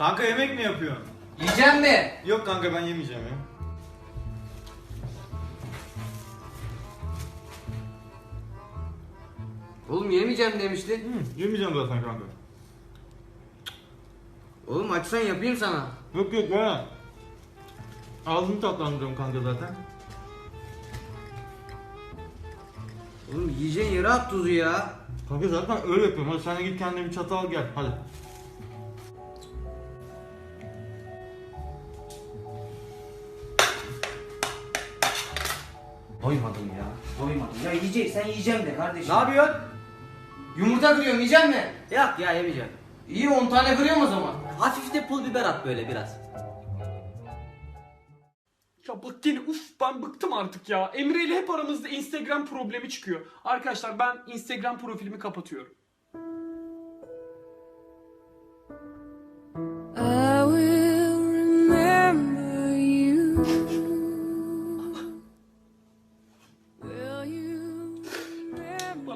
Kanka yemek mi yapıyorsun? Yiyeceğim mi? Yok kanka ben yemeyeceğim ya. Oğlum yemeyeceğim demiştin. Hı, yemeyeceğim zaten kanka. Oğlum açsan yapayım sana. Yok yok ya. Ağzımı tatlandırıyorum kanka zaten. Oğlum yiyeceğin yere at tuzu ya. Kanka zaten öyle yapıyorum. Hadi sen de git kendine bir çatal gel. Hadi. Doymadım ya. Doymadım. Ya yiyeceksen yiyeceğim de kardeşim. Ne yapıyorsun? Yumurta kırıyorum yiyecek mi? Yok ya yemeyeceğim. İyi 10 tane kırıyorum o zaman. Hafif de pul biber at böyle biraz. Ya bak gene uf ben bıktım artık ya. Emre ile hep aramızda Instagram problemi çıkıyor. Arkadaşlar ben Instagram profilimi kapatıyorum.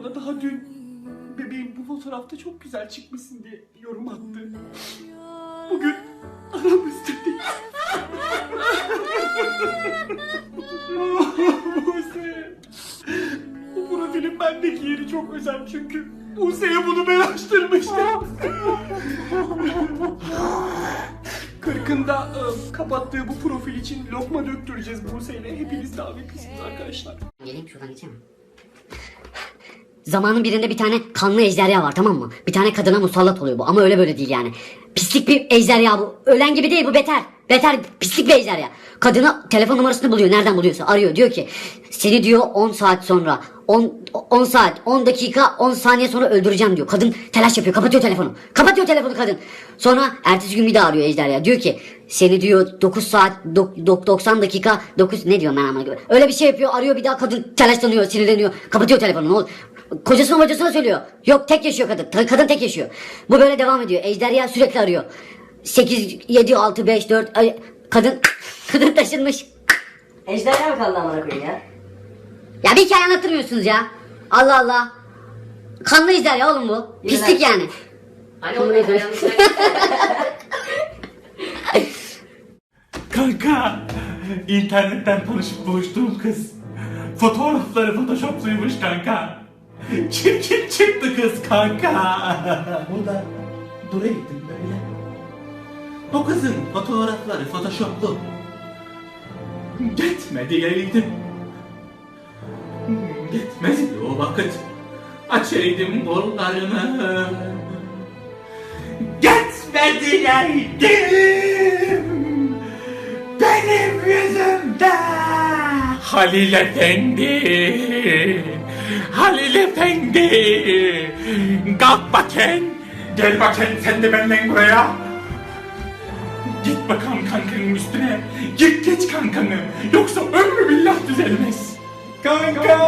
Bana daha dün bebeğim bu fotoğrafta çok güzel çıkmışsın diye yorum attı. Bugün aramızda değil. Buse. Bu profilin bendeki yeri çok özel çünkü Buse'ye bunu ben açtırmıştım. Kırkında e, kapattığı bu profil için lokma döktüreceğiz Buse'yle. Hepiniz davetlisiniz arkadaşlar. Geleyim şuradan geçeyim? Zamanın birinde bir tane kanlı ejderha var tamam mı? Bir tane kadına musallat oluyor bu ama öyle böyle değil yani. Pislik bir ejderha bu. Ölen gibi değil bu beter. Beter pislik bir ejderha. Kadına telefon numarasını buluyor nereden buluyorsa arıyor diyor ki seni diyor 10 saat sonra 10 10 saat 10 dakika 10 saniye sonra öldüreceğim diyor. Kadın telaş yapıyor kapatıyor telefonu. Kapatıyor telefonu kadın. Sonra ertesi gün bir daha arıyor ejderha. Diyor ki seni diyor 9 saat dok- dok- 90 dakika 9 ne diyorum ben ama öyle bir şey yapıyor arıyor bir daha kadın telaşlanıyor sinirleniyor kapatıyor telefonu ne oldu? Kocasına kocasına söylüyor. Yok tek yaşıyor kadın. Ta- Kadın tek yaşıyor. Bu böyle devam ediyor. Ejderha sürekli arıyor. 8, 7, 6, 5, 4. Ay, kadın kadın taşınmış. Ejderha mı kaldı amına koyayım ya? Ya bir hikaye anlattırmıyorsunuz ya. Allah Allah. Kanlı ejderha oğlum bu. Pislik yani. Hani onu yanlış Kanka, internetten tanışıp buluştuğum kız. Fotoğrafları photoshopluymuş kanka. Çirkin çıktı kız kanka. Burada duraydım böyle. O kızın fotoğrafları photoshoplu. Gitme diyeydim. Gitmezdi o vakit. Açaydım kollarımı. Gitme diyeydim. Benim yüzümden. Halil Efendi. Halil Efendi. Kalk bakayım. Gel bakayım sen de benden buraya. Git bakalım kankanın üstüne. Git geç kankanı. Yoksa ömrü billah düzelmez. Kanka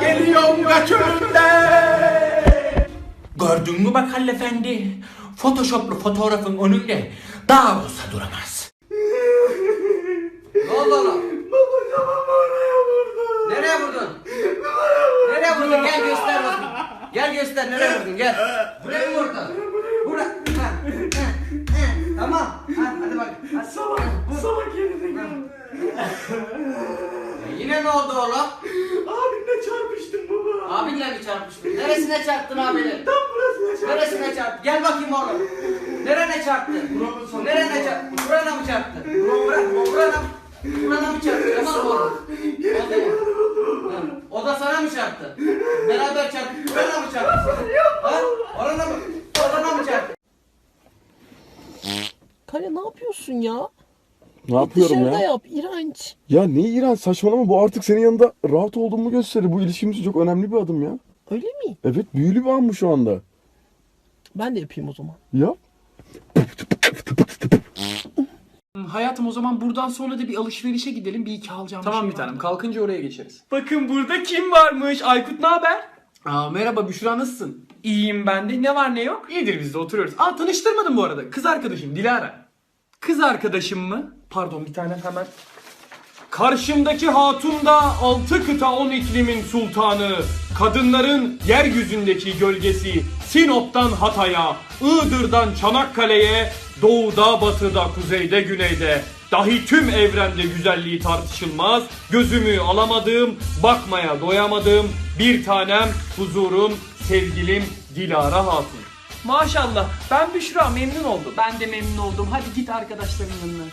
geliyorum kaç önümden. Gördün mü bak Halil Efendi? Photoshoplu fotoğrafın önünde daha olsa duramaz. Ne oldu oğlum? Nereye vurdun? Nereye vurdun? Gel göster bakayım. Gel göster nereye vurdun gel. Buraya mı vurdun? Bura. Ha, ha, ha. Tamam. Ha, hadi bak. Hadi. Salak. Salak Yine ne oldu oğlum? Abimle çarpıştım baba. Abinle mi çarpıştın? Neresine çarptın abinin? Tam burasına çarptım. Neresine çarptın? Gel bakayım oğlum. Nerene çarptı? Nerene çarptı? Burana mı çarptı? Burana, burana, burana mı çarptı? Tamam mı oğlum? Oldu mu? O da sana mı çarptı? Beraber çarptı. Burana mı çarptı? Ha? Orana mı? Orana mı çarptı? Kale ne yapıyorsun ya? Ne yapıyorum Dışarıda ya? yap iğrenç. Ya ne İran saçmalama bu artık senin yanında rahat olduğumu gösterir. Bu ilişkimiz için çok önemli bir adım ya. Öyle mi? Evet büyülü bir an bu şu anda. Ben de yapayım o zaman. Ya. Hayatım o zaman buradan sonra da bir alışverişe gidelim. Bir iki alacağım Tamam bir tanem. Kalkınca oraya geçeriz. Bakın burada kim varmış? Aykut ne haber? Aa merhaba Büşra nasılsın? İyiyim ben de. Ne var ne yok? İyidir biz de oturuyoruz. Aa tanıştırmadım bu arada. Kız arkadaşım Dilara. Kız arkadaşım mı? Pardon bir tane hemen Karşımdaki hatun da altı kıta on iklimin sultanı. Kadınların yeryüzündeki gölgesi. Sinop'tan Hatay'a, Iğdır'dan Çanakkale'ye, doğuda, batıda, kuzeyde, güneyde. Dahi tüm evrende güzelliği tartışılmaz. Gözümü alamadığım, bakmaya doyamadığım bir tanem, huzurum, sevgilim Dilara Hatun. Maşallah. Ben Büşra memnun oldum. Ben de memnun oldum. Hadi git arkadaşların yanına.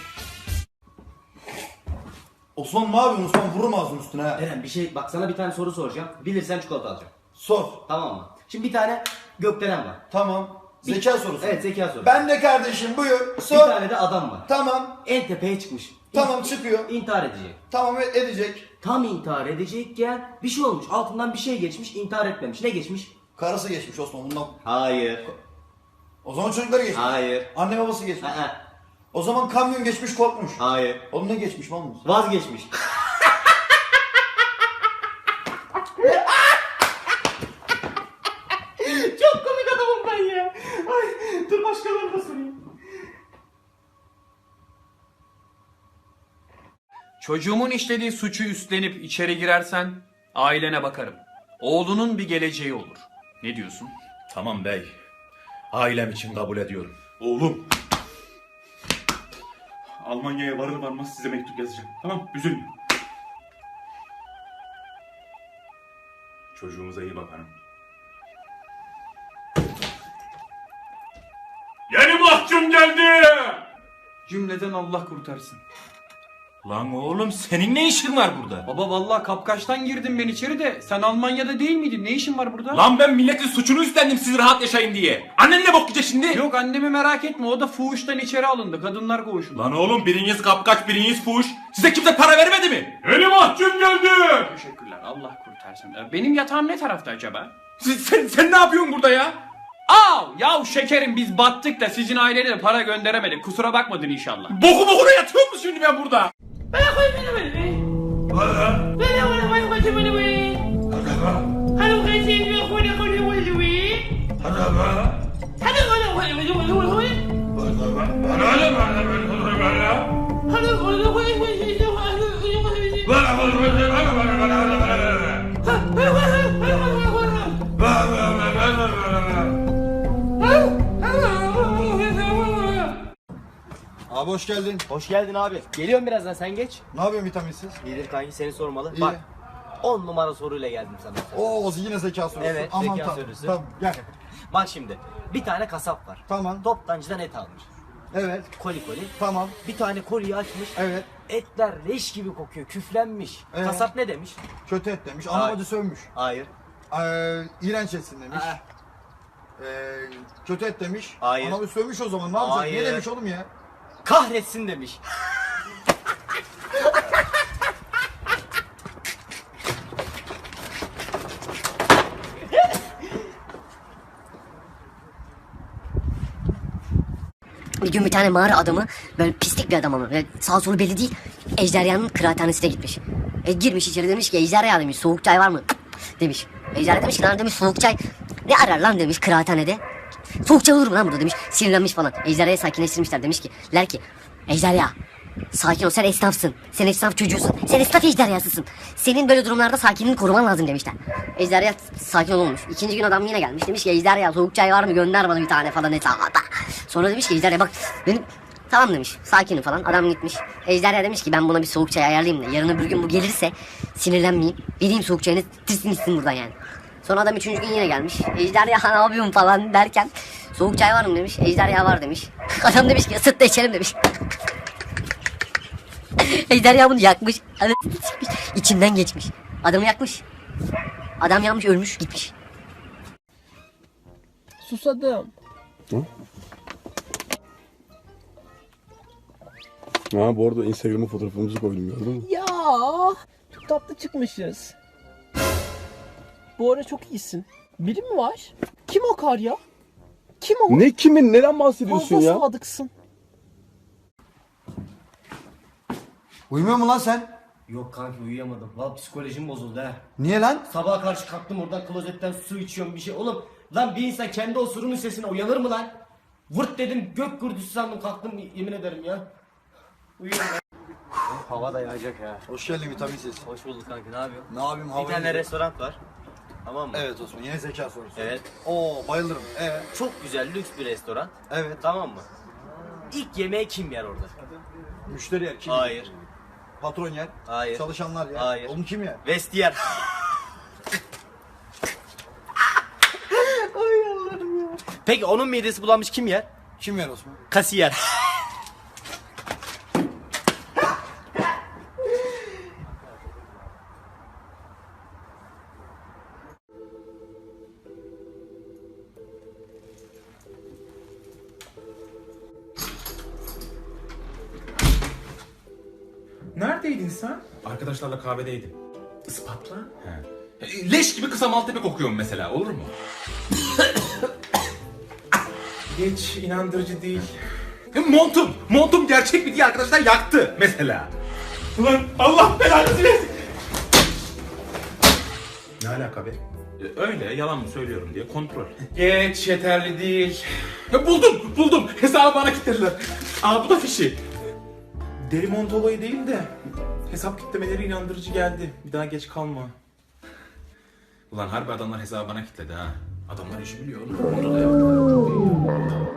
Osman ne yapıyorsun Osman vururum ağzının üstüne ha. Eren bir şey bak sana bir tane soru soracağım. Bilirsen çikolata alacağım. Sor. Tamam mı? Şimdi bir tane gökdelen var. Tamam. Zeka sorusu. Evet zeka sorusu. Ben de kardeşim buyur. Bir Sor. tane de adam var. Tamam. En tepeye çıkmış. Tamam çıkıyor. İntihar edecek. Tamam e- edecek. Tam intihar edecekken bir şey olmuş. Altından bir şey geçmiş. intihar etmemiş. Ne geçmiş? Karısı geçmiş Osman bundan. Hayır. O zaman çocukları geçmiş. Hayır. Anne babası geçmiş. Aa, O zaman kamyon geçmiş korkmuş. Hayır. Oğlum ne geçmiş bu? Vazgeçmiş. Çok komik adamım ben ya. Ay, dur başkalarına sorayım. Çocuğumun işlediği suçu üstlenip içeri girersen ailene bakarım. Oğlunun bir geleceği olur. Ne diyorsun? Tamam bey. Ailem için kabul ediyorum. Oğlum. Almanya'ya varır varmaz size mektup yazacağım. Tamam üzülme. Çocuğumuza iyi bakalım. Yeni mahkum geldi! Cümleden Allah kurtarsın. Lan oğlum senin ne işin var burada? Baba vallahi kapkaçtan girdim ben içeri de sen Almanya'da değil miydin? Ne işin var burada? Lan ben milletin suçunu üstlendim siz rahat yaşayın diye. Annen ne bok yiyecek şimdi? Yok annemi merak etme o da fuhuştan içeri alındı. Kadınlar koğuşunda. Lan oğlum biriniz kapkaç biriniz fuş. Size kimse para vermedi mi? Yeni mahkum geldi! Teşekkürler Allah kurtarsın. Ee, Benim yatağım ne tarafta acaba? Sen, sen, sen ne yapıyorsun burada ya? Av yav şekerim biz battık da sizin ailene de para gönderemedik. Kusura bakmadın inşallah. Boku bokuna yatıyor musun şimdi ben burada? Blah, blah, blah, blah, blah, blah, blah. Abi hoş geldin. Hoş geldin abi. Geliyorum birazdan sen geç. Ne yapıyorsun vitaminsiz? Gelir kanki seni sormalı. İyi. Bak 10 numara soruyla geldim sana. Oo yine zeka sorusu. Evet, Aman zeka tanrım. sorusu. Tamam gel. Bak şimdi bir tane kasap var. Tamam. Toptancıdan et almış. Evet. Koli koli. Tamam. Bir tane koliyi açmış. Evet. Etler leş gibi kokuyor. Küflenmiş. Evet. Kasap ne demiş? Kötü et demiş. Hayır. Anamacı sövmüş. Hayır. Ee, iğrenç etsin demiş. Aa. Ee, kötü et demiş. Hayır. Anamı sövmüş o zaman. Ne yapacak? Hayır. Ne demiş oğlum ya? Kahretsin demiş. Bir gün bir tane mağara adamı böyle pislik bir adam ama böyle sağ solu belli değil. Ejderhanın kıraathanesine gitmiş. E, girmiş içeri demiş ki ejderha demiş soğuk çay var mı? Demiş. Ejderha demiş ki lan demiş soğuk çay ne arar lan demiş kıraathanede. Soğuk çay olur mu lan burada demiş. Sinirlenmiş falan. Ejderhayı sakinleştirmişler demiş ki. Der ki ejderha Sakin ol sen esnafsın. Sen esnaf çocuğusun. Sen esnaf ejderhasısın. Senin böyle durumlarda sakinliğini koruman lazım demişler. Ejderha sakin olmuş. İkinci gün adam yine gelmiş. Demiş ki ejderha soğuk çay var mı gönder bana bir tane falan hesaba. Sonra demiş ki ejderha bak benim Tamam demiş. Sakinim falan. Adam gitmiş. Ejderha demiş ki ben buna bir soğuk çay ayarlayayım da yarın öbür gün bu gelirse sinirlenmeyeyim. Vereyim soğuk çayını tirsin gitsin buradan yani. Sonra adam üçüncü gün yine gelmiş. Ejderha ne yapıyorsun falan derken soğuk çay var mı demiş. Ejderha var demiş. Adam demiş ki ısıt da içelim demiş. Ejderha bunu yakmış. İçinden geçmiş. Adamı yakmış. Adam yanmış ölmüş gitmiş. Susadım. Ha bu arada Instagram'a fotoğrafımızı koydum gördün mü? Ya çok tatlı çıkmışız. Bu ara çok iyisin. Biri mi var? Kim o kar ya? Kim o? Ne kimin neden bahsediyorsun Fazla ya? sadıksın. Uyumuyor mu lan sen? Yok kanki uyuyamadım. Valla psikolojim bozuldu ha. Niye lan? Sabaha karşı kalktım oradan klozetten su içiyorum bir şey. Oğlum lan bir insan kendi osurunun sesine uyanır mı lan? Vırt dedim gök gürültüsü sandım kalktım yemin ederim ya. Uyuyorum. hava da yağacak ya. Hoş geldin vitaminsiz. Hoş bulduk kanka ne yapıyorsun? Ne yapayım hava Bir tane restoran var. Tamam mı? Evet Osman yine zeka sorusu. Evet. Oo bayılırım. Ee, Çok güzel lüks bir restoran. evet. Tamam mı? İlk yemeği kim yer orada? Müşteri yer. Kim? Hayır. Patron yer. Hayır. Çalışanlar yer. Hayır. Onu kim yer? Vestiyer. Peki onun midesi bulanmış kim yer? Kim yer Osman? Kasiyer. Sen? Arkadaşlarla kahvedeydim. Ispatla? He. Leş gibi kısa maltepe kokuyorum mesela olur mu? Geç inandırıcı değil. Montum! Montum gerçek mi diye arkadaşlar yaktı mesela. Ulan Allah belanı versin. Ne alaka be? E, Öyle yalan mı söylüyorum diye kontrol. Geç yeterli değil. Ya buldum buldum hesabı bana kilitlediler. Aa bu da fişi. Deri mont olayı değil de hesap kitlemeleri inandırıcı geldi. Bir daha geç kalma. Ulan harbi adamlar hesabı bana kilitledi ha. Adamlar işi biliyor oğlum. Onu da yaptılar.